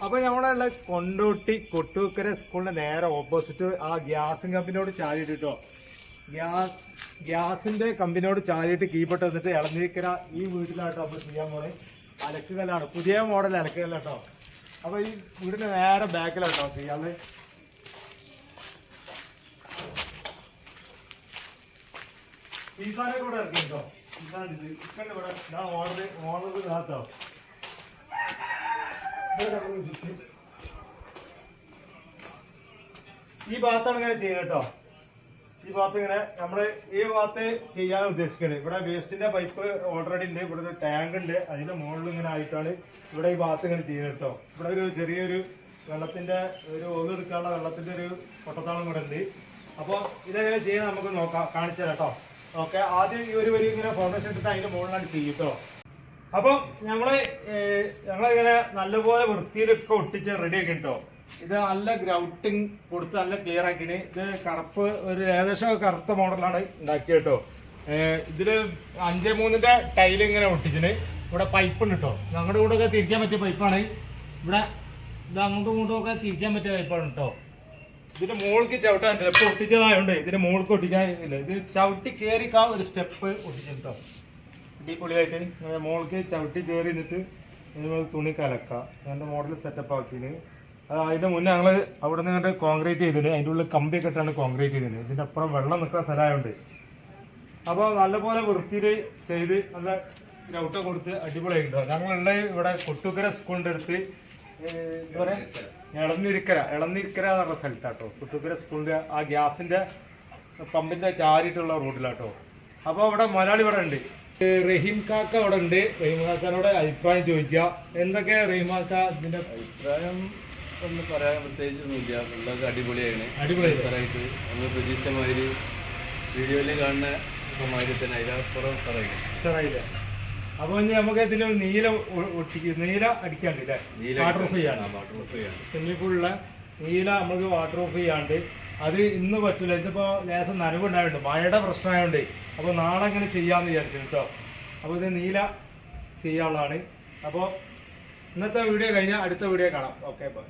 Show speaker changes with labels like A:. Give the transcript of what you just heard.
A: അപ്പൊ നമ്മളുള്ള കൊണ്ടോട്ടി കൊട്ടൂക്കര സ്കൂളിന്റെ നേരെ ഓപ്പോസിറ്റ് ആ ഗ്യാസ് കമ്പിനോട് ചാരിയിട്ട് ഗ്യാസ് ഗ്യാസിന്റെ കമ്പിനോട് ചാരിയിട്ട് കീപ്പെട്ട് വന്നിട്ട് ഇളനീക്കര ഈ വീട്ടിലാട്ടോ അപ്പൊ ചെയ്യാൻ പോലെ അലക്കുകല്ലാണ് പുതിയ മോഡൽ അലക്കുകല്ലോ അപ്പൊ ഈ വീടിന്റെ നേരെ ബാക്കിലാട്ടോ ചെയ്യാറ് ഈസാനെ കൂടെ ഇറക്കിട്ടോ ഈ ഇത് ഇക്കണ്ട ഇവിടെ ഞാൻ ഓർഡർ ഓർഡർ കാത്തോ ഈ ഭാഗത്താണ് ഇങ്ങനെ ചെയ്യുന്നത് കേട്ടോ. ഈ ഭാഗത്ത് ഇങ്ങനെ നമ്മൾ ഈ ഭാഗത്ത് ചെയ്യാൻ ഉദ്ദേശിക്കുന്നത് ഇവിടെ വേസ്റ്റിന്റെ പൈപ്പ് ഓൾറെഡി ഉണ്ട്. ഇവിടെ ഒരു ടാങ്ക് ഉണ്ട്. അതിന്റെ മുകളിൽ ഇങ്ങനെ ആയിട്ടാണ് ഇവിടെ ഈ ഭാഗത്ത് ഇങ്ങനെ ചെയ്യുന്നത് കേട്ടോ. ഇവിടെ ഒരു ചെറിയൊരു വെള്ളത്തിന്റെ ഒരു ഒന്നെടുക്കാനുള്ള വെള്ളത്തിന്റെ ഒരു പൊട്ടത്താളം കൂടെ ഉണ്ട്. അപ്പോൾ ഇതെങ്ങനെ ചെയ്യാൻ നമുക്ക് നോക്കാം. കാണിച്ചു കേട്ടോ. ഓക്കെ ആദ്യം ഈ ഒരു വരി ഇങ്ങനെ ഫൗണ്ടേഷൻ എടുത്തിട്ട് അതിന്റെ മുകളിലാണ് ചെയ്യും കേട്ടോ. അപ്പം ഞങ്ങൾ ഞങ്ങളിങ്ങനെ നല്ലപോലെ വൃത്തിയിലൊക്കെ ഒട്ടിച്ച് റെഡി ആക്കി കേട്ടോ ഇത് നല്ല ഗ്രൗട്ടിങ് കൊടുത്ത് നല്ല ക്ലിയർ ആക്കിന് ഇത് കറുപ്പ് ഒരു ഏകദേശം കറുത്ത മോഡലാണ് ഉണ്ടാക്കിയത് കേട്ടോ ഇതിൽ അഞ്ചേ മൂന്നിന്റെ ടൈൽ ഇങ്ങനെ ഒട്ടിച്ചിന് ഇവിടെ പൈപ്പ് ഉണ്ട് കേട്ടോ ഞങ്ങളുടെ കൂടെ ഒക്കെ തിരിക്കാൻ പറ്റിയ പൈപ്പാണ് ഇവിടെ ഇത് അങ്ങോട്ടും ഇങ്ങോട്ടും ഒക്കെ തിരിക്കാൻ പറ്റിയ പൈപ്പാണ് കേട്ടോ ഇതിന്റെ മുകൾക്ക് ചവിട്ടാൻ സ്റ്റെപ്പ് ഒട്ടിച്ചതായോണ്ട് ഇതിന്റെ മുകൾക്ക് ഒട്ടിക്കാൻ ഇത് ചവിട്ടി കയറിക്കാൻ ഒരു സ്റ്റെപ്പ് ഒട്ടിച്ചിട്ടോ അടിപൊളിയായിട്ട് ഇങ്ങനെ മോൾക്ക് ചവിട്ടി കയറി നിന്നിട്ട് തുണി കലക്കാം. അതിന്റെ മോഡൽ സെറ്റപ്പ് ആക്കിന് അത് അതിന്റെ മുന്നേ ഞങ്ങൾ അവിടെ നിന്ന് കണ്ട് കോൺക്രീറ്റ് ചെയ്തിന്. അതിന്റെ ഉള്ളിൽ കമ്പിയൊക്കെ ഇട്ടാണ് കോൺക്രീറ്റ് ചെയ്തിന്. ഇതിന്റെ അപ്പുറം വെള്ളം നിൽക്കുന്ന സ്ഥലമുണ്ട് അപ്പോൾ നല്ലപോലെ വൃത്തിയിൽ ചെയ്ത് നല്ല ഗ്രൗട്ടൊക്കെ കൊടുത്ത് അടിപൊളിയായിട്ടോ ഞങ്ങളുള്ള ഇവിടെ കൊട്ടുക്കര സ്കൂളിന്റെ അടുത്ത് ഇതുപോലെ ഇളന്നിരിക്കര ഇളന്നിരിക്കര എന്ന് പറഞ്ഞ സ്ഥലത്താട്ടോ. കൊട്ടുക്കര സ്കൂളിന്റെ ആ ഗ്യാസിന്റെ പമ്പിന്റെ ചാരിയിട്ടുള്ള റോഡിലാട്ടോ അപ്പോൾ അവിടെ മലയാളി ഇവിടെ ഉണ്ട്. റഹീം കാക്ക അവിടെ ഉണ്ട്. റഹീം കാക്കാനോട് അഭിപ്രായം ചോദിക്കുക. എന്തൊക്കെ റഹീം കാക്ക ഇതിന്റെ
B: അഭിപ്രായം ഒന്നും പറയാൻ പ്രത്യേകിച്ചൊന്നുമില്ല. പിള്ളേർക്ക് അടിപൊളിയാണ്.
A: അടിപൊളി
B: സാറായിട്ട് നമ്മൾ പ്രതീക്ഷിച്ച മാതിരി വീഡിയോയിൽ കാണുന്ന മാതിരി തന്നെ. അതിലപ്പുറം സാറായി
A: സാറായില്ല അപ്പൊ ഇനി നമുക്ക് ഇതിൽ നീല ഒട്ടിക്ക് നീല അടിക്കാണ്ട് വാട്ടർ ഓഫ് ചെയ്യാണ്
B: വാട്ടർ പ്രൂഫ് ചെയ്യാണ്
A: സ്വിമ്മിംഗ് പൂളിലെ നീല നമുക്ക് വാട്ടർ ഓഫ് ചെയ്യാണ്ട് അത് ഇന്ന് പറ്റില്ല ഇതിപ്പോ ലേശം നനവുണ്ടായിട്ടുണ്ട്. മഴയുടെ പ്രശ്നമായോണ്ട്. അപ്പോൾ നാളെ ഇങ്ങനെ ചെയ്യാന്ന് വിചാരിച്ചു കേട്ടോ അപ്പോൾ ഇത് നീല ചെയ്യാനുള്ളതാണ്. അപ്പോൾ ഇന്നത്തെ വീഡിയോ കഴിഞ്ഞാൽ അടുത്ത വീഡിയോ കാണാം. Okay bye.